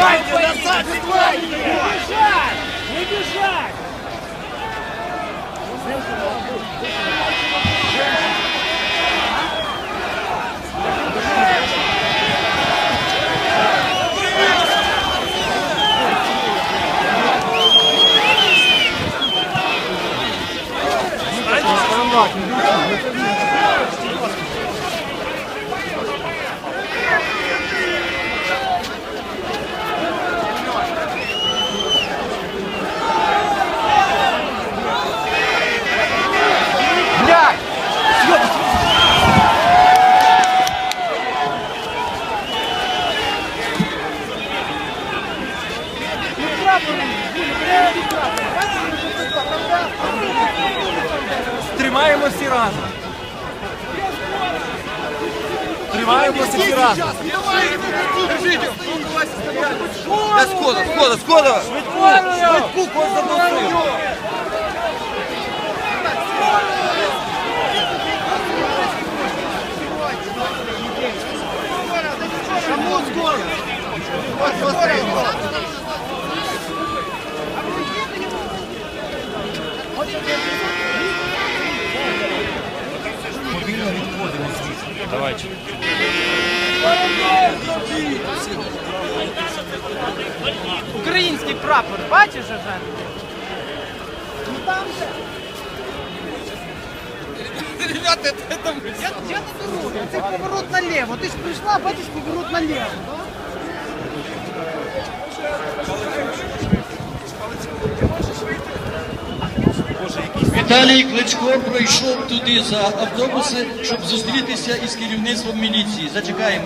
назад, відкривай! Не бежать! Не бежать! Тримаємо всі разом. Тримаємо всі разом. Да схода, схода, схода! Швидку кот задушив. Давайте. Український прапор, бачиш вже? Ребята, это, это мы. Я, я на дорозі, це поворот наліво. Ти ж прийшла, бачиш поворот наліво. Віталій Кличко пройшов туди за автобуси, щоб зустрітися із керівництвом міліції. Зачекаємо.